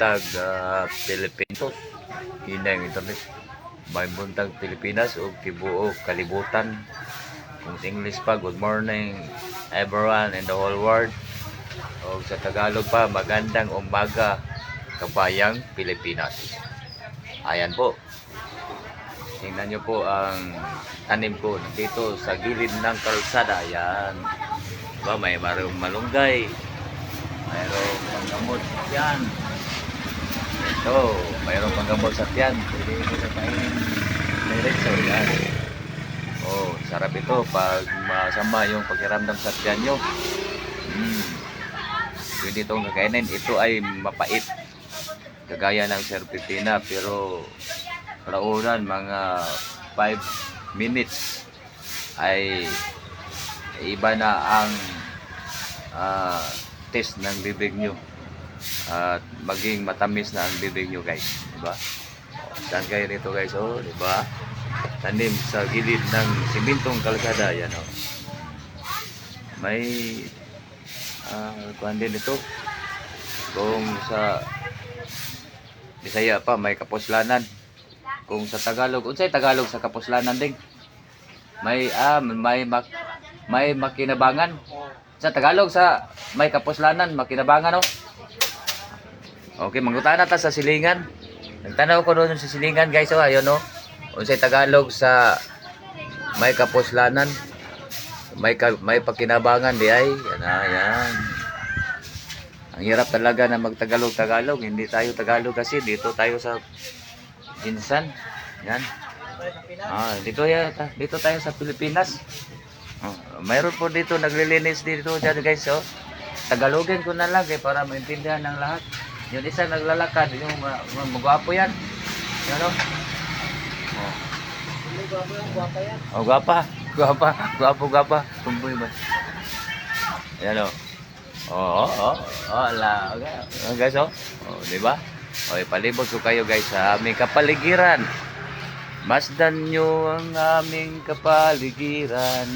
buntag uh, Pilipinas. Hina yung internet. May buntag Pilipinas o tibuok kalibutan. Kung English pa, good morning everyone in the whole world. O sa Tagalog pa, magandang umaga kabayang Pilipinas. Ayan po. Tingnan nyo po ang tanim ko dito sa gilid ng kalsada. Ayan. Diba, may marong malunggay. Mayroong panggamot sa tiyan. Ito, mayroong panggamot sa tiyan. Pwede mo sa kainin. Diretso, yan. Oh, sarap ito pag masama yung pakiramdam sa tiyan nyo. Mm. Pwede itong kakainin. Ito ay mapait. Kagaya ng serpentina pero kalaunan mga 5 minutes ay iba na ang ah, test ng bibig nyo at maging matamis na ang bibig nyo guys. Diba? Saan kayo nito guys? Oh diba? Tanim sa gilid ng simintong kalsada yan oh. May ah kuhan din ito. Kung sa Bisaya pa may kapuslanan. Kung sa Tagalog unsay Tagalog sa kapuslanan ding may ah may mak, may makinabangan. Sa Tagalog sa may kapuslanan makinabangan no Okay, mangutan na ta sa silingan. Nagtanaw ko doon sa silingan, guys. Oh, ayun, no. Unsay Tagalog sa may kapuslanan. May ka, may pakinabangan di ay. Yan na, yan. Ang hirap talaga na magtagalog-tagalog. Hindi tayo Tagalog kasi dito tayo sa Jinsan. Yan. Ah, dito ya, dito tayo sa Pilipinas. Oh, mayroon po dito naglilinis dito dyan guys oh. Tagalogin ko na lang eh para maintindihan ng lahat. Yung isa naglalakad, yung uh, magwapo yan. Yan oh. Oh. Oh, gwapa. Gwapa. Gwapo, gwapa. Tumboy ba? Yan oh. Oo, oh, oh, oh, ala. Okay. Oh, guys, oh. Oh, di ba? Okay, palibot ko kayo guys sa aming kapaligiran. Masdan nyo ang aming kapaligiran.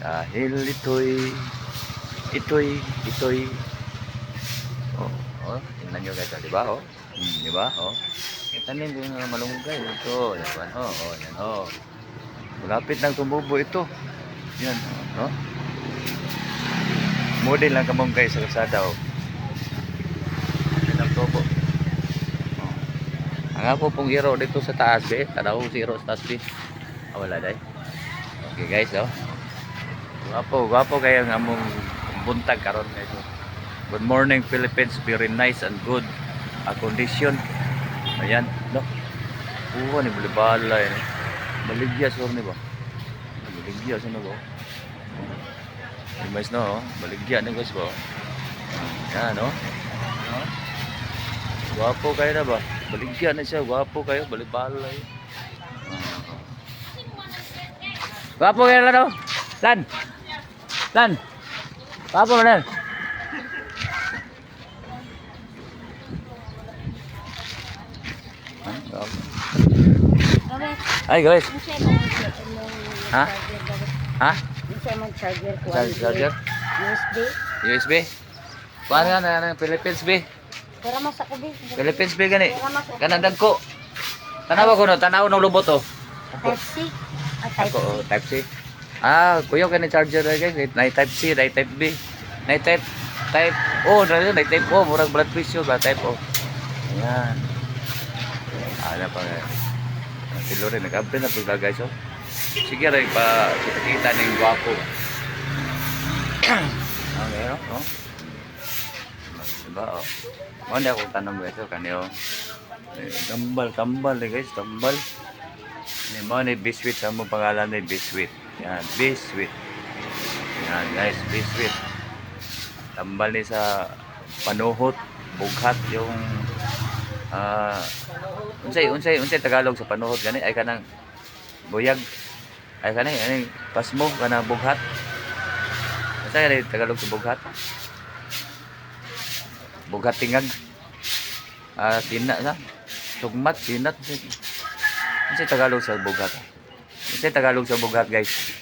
Dahil ito'y, ito'y, ito'y, oh, oh, tingnan nyo guys, oh, di ba, oh? Hmm, di ba, oh? Itanim ko yung malunggay, ito, yan, oh, oh, yan, oh. Malapit ng tumubo ito. Yan, oh, no? Model lang kamong guys sa kalsada, oh. Yan ang tubo. Oh. Ang ako pong hero dito sa taas, eh. Tanaw si hero sa taas, eh. Ah, wala, day. Okay, guys, oh. Gwapo, gwapo kayo nga mong buntag karon guys. Good morning Philippines, very nice and good uh, condition. Ayan, no. Oo, ni bulibala eh. Baligya sur ni ba? Baligya sa ba? Guys no, oh. baligya ni guys ba? Yan, no. No? Gwapo kayo na ba? Baligya na siya, gwapo kayo, balibala eh. Gwapo kayo na daw. Lan. Lan. Gwapo mo na. Ah, gwapo. Ay, guys. Ha? Ha? Charger. Charger? USB. USB? Paano nga na ng Philippines B? Pero mas ako din. Philippines B gani. Pero mas Kanadag ko. No, tanaw ng lubot oh. Type C. Ah, Ako, oh, type C. Ah, kuya ka ni charger na guys. Na type C, na type B. Na type type O, na type O, murag blood pressure ba type O. Ayan. Ano pa nga. Silo rin, nag-update na ito guys oh. Sige rin pa kita-kita ng gwapo. okay, no? no? Diba, oh. Ano ako tanong guys, oh, kanyo. Eh, Tambal, tambal eh guys, tambal. Ini mo ni Biscuit sa mo pangalan ni Biscuit. Yan, Biscuit. Yan guys, Biscuit. Tambal ni sa panuhot, bughat yung ah unsay unsay unsay Tagalog sa panuhot gani ay kanang buyag ay kanang ani pasmo kanang bughat. Unsay gani Tagalog sa bughat? Bughat tingag. Ah, tina sa tugmat, sinat. Unsay Tagalog sa bughat? Unsay Tagalog sa bughat, guys?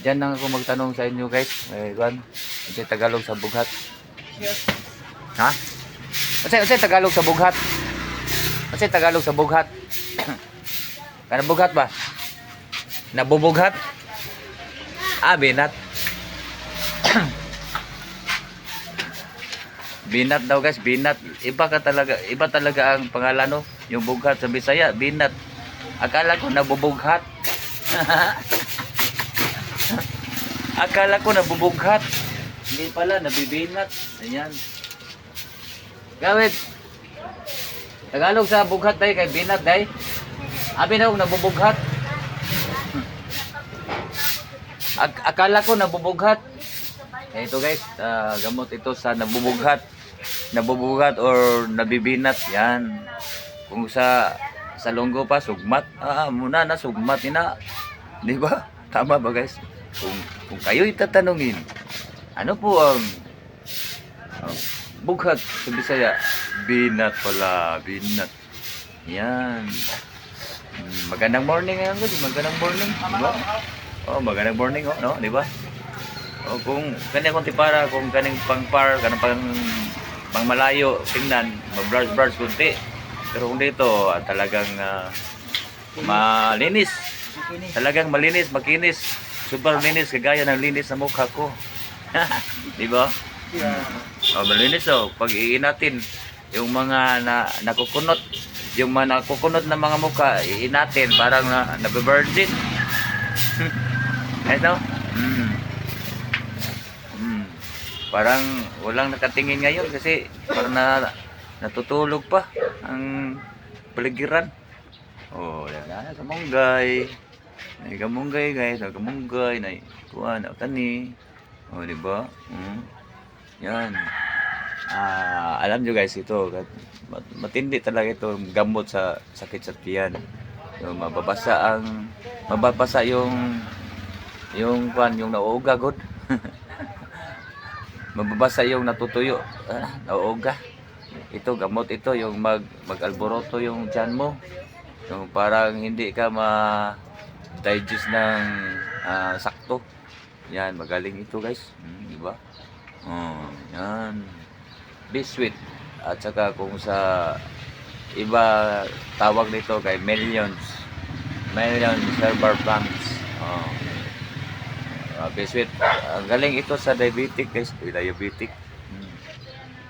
Diyan lang ako magtanong sa inyo, guys. Eh, kuan, unsay Tagalog sa bughat? Ha? Unsay unsay Tagalog sa bughat? Unsay Tagalog sa bughat? Kana bughat ba? Nabubughat? Ah, binat. binat daw guys, binat. Iba ka talaga, iba talaga ang pangalan no, yung bughat sa Bisaya, binat. Akala ko nabubughat. Akala ko nabubughat. Hindi pala, nabibinat. Ayan. Gawit. Tagalog sa bughat day kay binat day. Abi na kung nabubughat. Ak- akala ko nabubughat. Eh, ito guys, ah, gamot ito sa nabubughat. Nabubughat or nabibinat. Yan. Kung sa sa longgo pa, sugmat. Ah, muna na, sugmat ina. Di ba? Tama ba guys? Kung, kung kayo'y tatanungin, ano po ang ah, bughat sa Bisaya? Binat pala, binat. Yan. Magandang morning ngayon magandang morning. Di ba? Oh, magandang morning oh, no? Di ba? O kung kanya kung tipara, kung kaning pangpar, kanang pang pang malayo, tingnan, mabrush-brush kunti. Pero kung dito, ah, talagang ah, malinis. Talagang malinis, makinis. Super linis, kagaya ng linis na mukha ko. Di ba? Oh, malinis oh. Pag iinatin, yung mga na, nakukunot, yung mga nakukunot na mga mukha, iinatin, parang na, nabe-virgin. Ito? Mm. Mm. Parang walang nakatingin ngayon kasi parang na, natutulog pa ang paligiran. Oh, yan na, kamunggay. Nay kamunggay guys, kamunggay, nay kuan, na tani. Oh, di ba? Mm. Yan. Ah, alam nyo guys ito, mat- matindi talaga ito gamot sa sakit sa tiyan. Yung mababasa ang mababasa yung yung kwan yung nauuga god. mababasa yung natutuyo, ah, nauuga. Ito gamot ito yung mag mag-alboroto yung tiyan mo. Yung parang hindi ka ma digest ng ah, sakto. Yan, magaling ito guys. Hmm, di ba? Oh, yan. Be sweet. At saka kung sa iba tawag nito kay millions. Millions server plants. Oh. Uh, be sweet. Ang galing ito sa diabetic guys. Uy, diabetic. Hmm.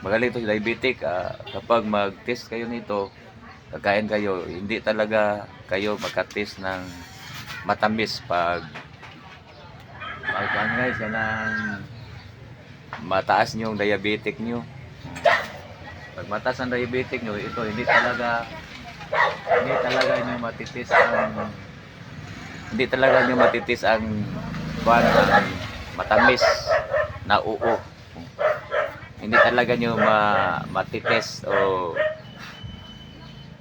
Magaling ito sa diabetic. Ah, kapag mag-test kayo nito, kakain kayo, hindi talaga kayo magka-test ng matamis pag pag ano guys, yan ang mataas nyo yung diabetic nyo. Pag mataas ang diabetic nyo, ito hindi talaga hindi talaga nyo matitis ang hindi talaga nyo matitis ang kuwan ang matamis na uo. Hindi talaga nyo ma matitis o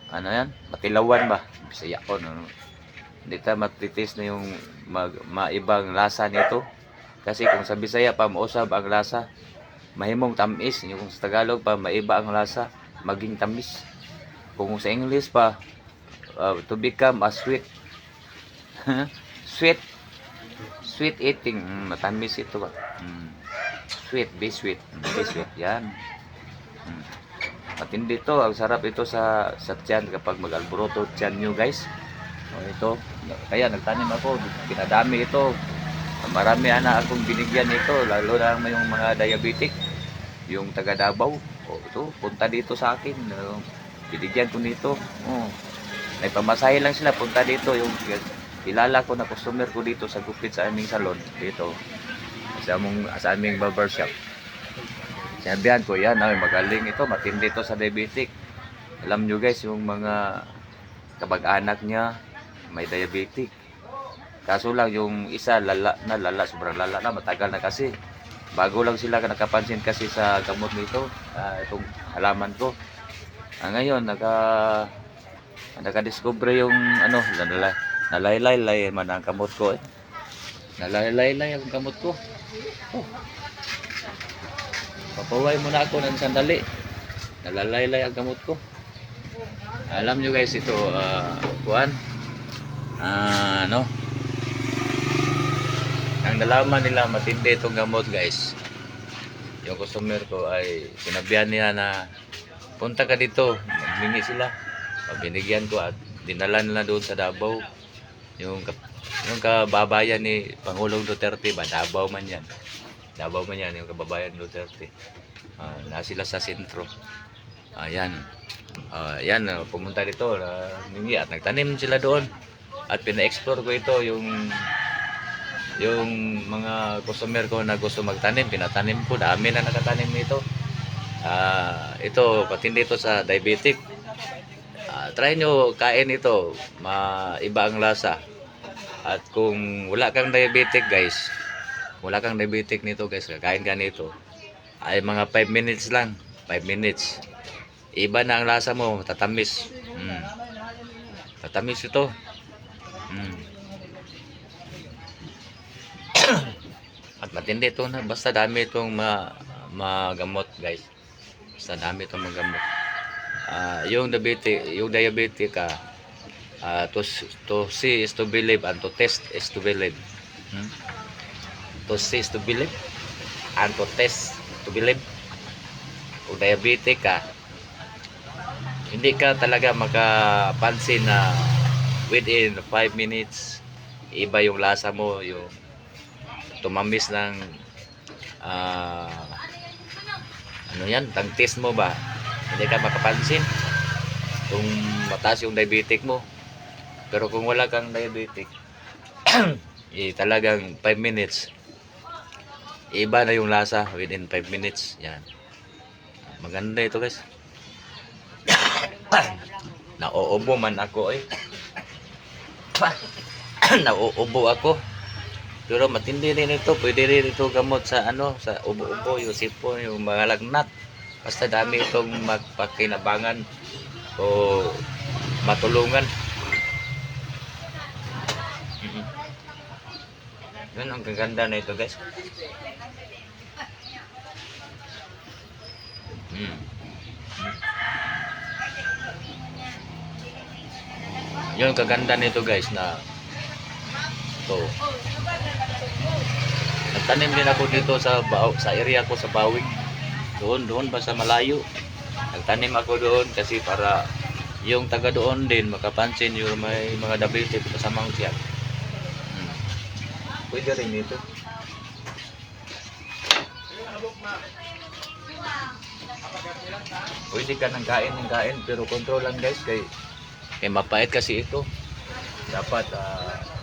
ano yan? Matilawan ba? Bisaya ko no. Hindi ta matitis na yung mag, maibang lasa nito. Kasi kung sa Bisaya pa mausab ang lasa, mahimong tamis. Kung sa Tagalog pa maiba ang lasa, maging tamis. Kung sa English pa, uh, to become a sweet. sweet. Sweet eating. Mm, matamis ito ba? Mm. Sweet, be sweet. Mm, be sweet. Yan. Mm. Matindi to. Ang sarap ito sa sa tiyan kapag mag-alboroto tiyan nyo guys. O ito. Kaya nagtanim ako. Pinadami ito. Marami ana akong binigyan ito. Lalo na yung mga diabetic. Yung taga Davao. O ito. Punta dito sa akin. Binigyan ko nito. Oh. May pamasahe lang sila. Punta dito. Yung kilala ko na customer ko dito sa gupit sa aming salon. Dito. Sa aming, sa aming barbershop. Sinabihan ko yan, ay magaling ito, matindi ito sa diabetic. Alam nyo guys, yung mga kabag-anak niya, may diabetic. Kaso lang yung isa lala na lala, sobrang lala na, matagal na kasi. Bago lang sila nakapansin kasi sa gamot nito, ah, itong halaman ko. Ah, ngayon, naka nakadiscover yung ano, nalala, nalaylay man ang gamot ko eh. Nalaylay ang gamot ko. Oh. Papaway muna ako ng sandali. Nalalaylay ang gamot ko. Alam nyo guys, ito, ah, kuan, ah, ano, ang nalaman nila matindi itong gamot guys. Yung customer ko ay sinabihan niya na punta ka dito. Magmingi sila. Binigyan ko at dinala nila doon sa Davao. Yung, yung kababayan ni Pangulong Duterte ba? Davao man yan. Davao man yan, yung kababayan Duterte. Ah, na sila sa sentro. Ayan. Ah, yan, ah, pumunta dito. Uh, at nagtanim sila doon. At pina-explore ko ito yung yung mga customer ko na gusto magtanim, pinatanim ko, dami na nakatanim nito. Ah, ito, patindi ito sa diabetic. Ah, try nyo kain ito, maiba ang lasa. At kung wala kang diabetic guys, wala kang diabetic nito guys, kakain ka nito, ay mga 5 minutes lang, 5 minutes. Iba na ang lasa mo, tatamis. Mm. Tatamis ito. Mm. At matindi ito na. Basta dami itong ma magamot, guys. Basta dami itong magamot. Ah, yung diabetic, yung diabetic ka, ah, to, to see is to believe and to test is to believe. Hmm? To see is to believe and to test to believe. Kung diabetic ka, hindi ka talaga makapansin na within 5 minutes iba yung lasa mo, yung tumamis ng ah, ano yan, tang taste mo ba? Hindi ka makapansin kung mataas yung diabetic mo. Pero kung wala kang diabetic, eh, talagang 5 minutes, iba na yung lasa within 5 minutes. Yan. Maganda ito guys. Nauubo man ako eh. Nauubo ako. Pero matindi rin ito. Pwede rin ito gamot sa ano, sa ubo-ubo, yung sipon, yung mga. Basta dami itong magpakinabangan o matulungan. Mhm. Yun ang gaganda na ito guys. Mm. Yun kaganda nito guys na to. Nagtanim din ako dito sa sa area ko sa Bawig. Doon doon ba sa malayo. Nagtanim ako doon kasi para yung taga doon din makapansin yung may mga diabetes kasamang siya. Hmm. Pwede rin dito. Pwede ka ng kain ng kain pero control lang guys kay kay mapait kasi ito. Dapat ah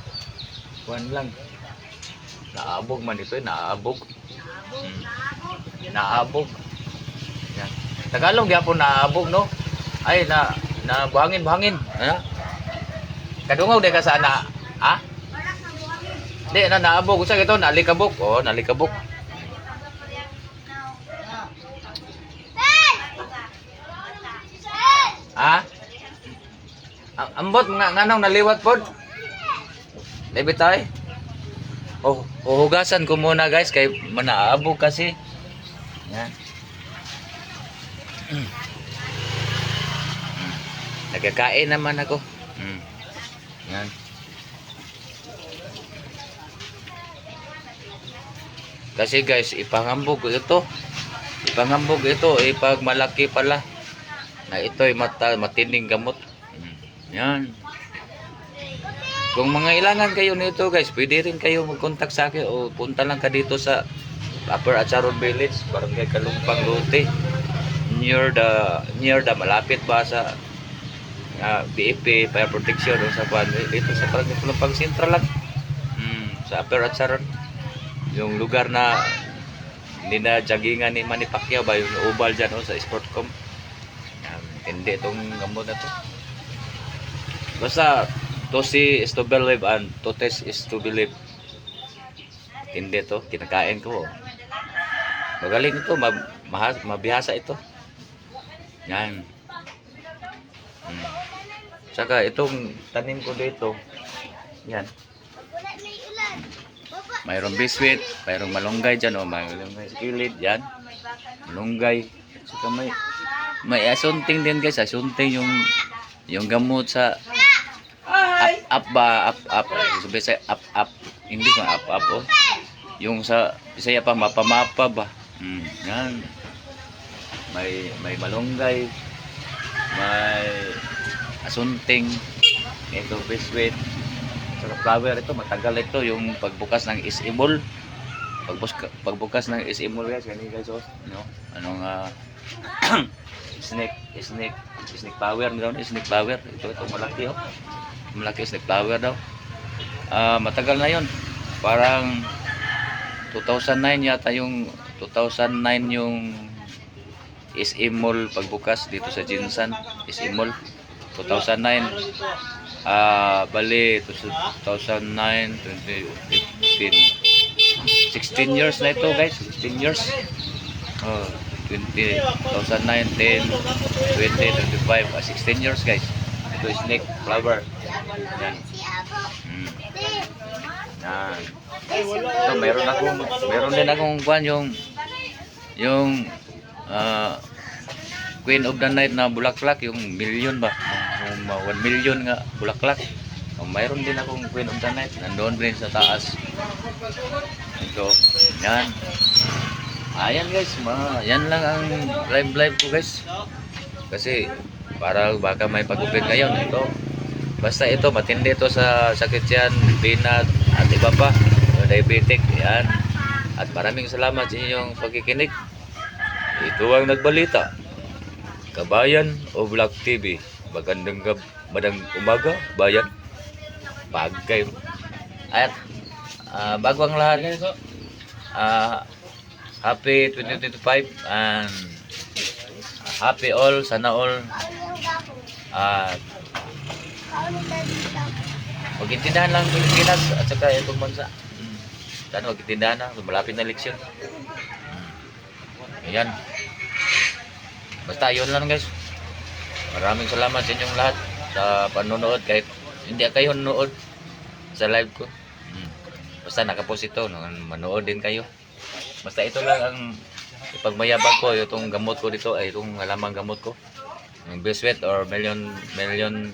kuan lang. Naabog man ito, eh, naabog. Hmm. Naabog. Yan. Tagalog gyapon naabog no. Ay na na buhangin buhangin. Ha? Kadungaw de ka sa na ha? Di na naabog sa ito nalikabok. Oh, nalikabok. Ha? Ambot nga nganong naliwat pod. Debe tay. Oh, uhugasan ko muna guys kay manaabog kasi. Yan. Mm. Nagkakain naman ako. Mm. Yan. Kasi guys, ipangambog ito. Ipangambog ito, ipag malaki pala. Na ito'y mata, matinding gamot. Mm. Yan. Kung mga ilangan kayo nito guys, pwede rin kayo mag-contact sa akin o punta lang ka dito sa Upper Acharon Village, Barangay Kalumpang Lote. Near the near the malapit ba sa uh, BFP Fire Protection o sa kwan dito sa Barangay Kalumpang Central lang. Mm, sa Upper Acharon. Yung lugar na hindi na jaggingan ni Manny Pacquiao ba yung ubal dyan o sa Sportcom. Um, hindi itong gamot na to. Basta to see is to believe and to test is to believe. Hindi to, kinakain ko. Magaling ito, mab mahas, mabihasa ito. Yan. Hmm. Saka itong tanim ko dito, yan. Mayroong biscuit, mayroong malunggay dyan, o mayroong sa kilid, yan. Malunggay. Saka may, may asunting din guys, asunting yung yung gamot sa up up ba? Up up. Sabi sa up up. English na up up oh? Yung sa Bisaya pa mapa mapa ba? Mm, yan. May may malunggay. May asunting, ito biscuit, sa flower ito, matagal ito yung pagbukas ng isimol. Pagbukas, pagbukas ng isimol guys, ganyan guys, oh, no? Anong ah, snake, snake, snake power, meron snake power. Ito, ito malaki oh. Malaki snake power daw. Ah, matagal na yon Parang 2009 yata yung 2009 yung SM Mall pagbukas dito sa Jinsan. SM Mall 2009 ah bali 2009 2015 16 years na ito guys. 16 years. Oh 20 2009 10 20 25 ah, 16 years guys. Ito is snake flower. Yan mm. yan ito meron ako meron din akong kuan yung yung ah, Queen of the Night na bulaklak yung million ba? Yung 1 million nga bulaklak. Oh, mayroon din akong Queen of the Night nandoon din sa taas. Ito yan. Ayan guys ma yan lang ang live live ko guys. Kasi para baka may pagupit ngayon ito basta ito matindi ito sa sakit yan binat at iba pa diabetic yan. At maraming salamat sa inyong pagkikinig ito ang nagbalita. Kabayan o Black TV magandang gab madang umaga bayan. Bagay. At ah, bago ang lahat ah, happy 2025 and happy all sana all. At Magintindahan lang ang Pilipinas at saka itong bansa. Mm. Sana magintindahan na, malapit na eleksyon. Mm. Ayan. Basta yun lang guys. Maraming salamat sa inyong lahat sa panonood kahit hindi kayo nanood sa live ko. Mm. Basta nakapost ito, no, manood din kayo. Basta ito lang ang ipagmayabang ko, itong gamot ko dito ay itong halamang gamot ko. Yung biscuit or million million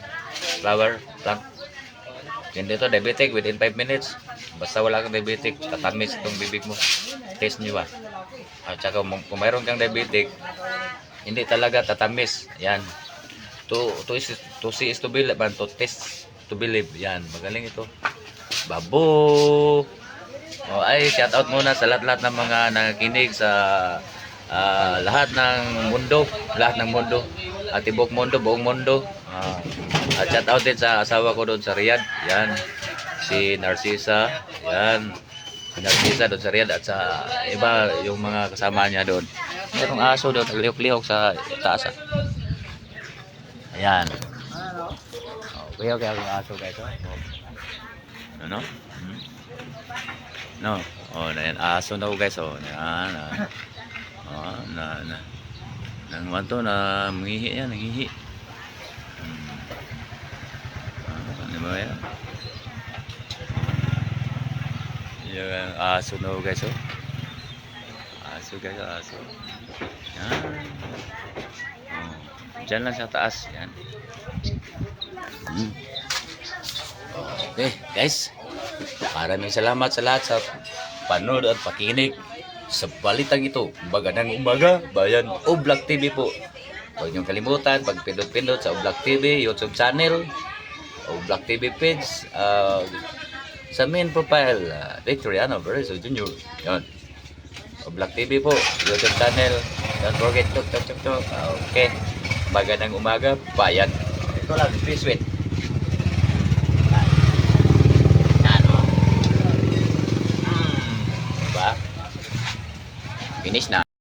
flower plant. Hindi ito diabetic within 5 minutes. Basta wala kang diabetic, tatamis itong bibig mo. Taste nyo ba? At saka kung mayroon kang diabetic, hindi talaga tatamis. Yan. To, to, is, to see is to believe, man, to test to believe. Yan, magaling ito. Babo! O ay, shout out muna sa lahat-lahat ng mga nakikinig sa ah, lahat ng mundo, lahat ng mundo. At ibok mundo, buong mundo. Ah, at shout out din sa asawa ko doon sa Riyadh. Yan. Si Narcisa. Yan. Si Narcisa doon sa Riyadh at sa iba yung mga kasama niya doon. Merong aso doon, naglihok-lihok sa taas. ah. Ayan. Okay, okay, okay, aso guys. Oh. Ano? Hmm? No. Oh, na yan. Aso ko guys. Oh, yan. ah. Oh, na, na. Nang wanto na mangihi yan, nangihi. Hmm. Ah, ano yan? Yung aso na guys. Oh. Aso guys, aso. Yan. Oh. Diyan lang sa taas. Yan. Hmm. Okay, guys. Maraming salamat sa lahat sa panood at pakinig sa balitang ito. Magandang umaga, bayan o Black TV po. Huwag niyong kalimutan, pagpindot-pindot sa Black TV, YouTube channel, o Black TV page, ah, sa main profile, uh, Victoriano Verezo Jr. Yan. O Black TV po, YouTube channel. Don't forget, tuk, tuk, tuk, tuk. Ah, Okay. Magandang umaga, bayan. Ito lang, please wait. Ano? Hmm. Diba? Finish na.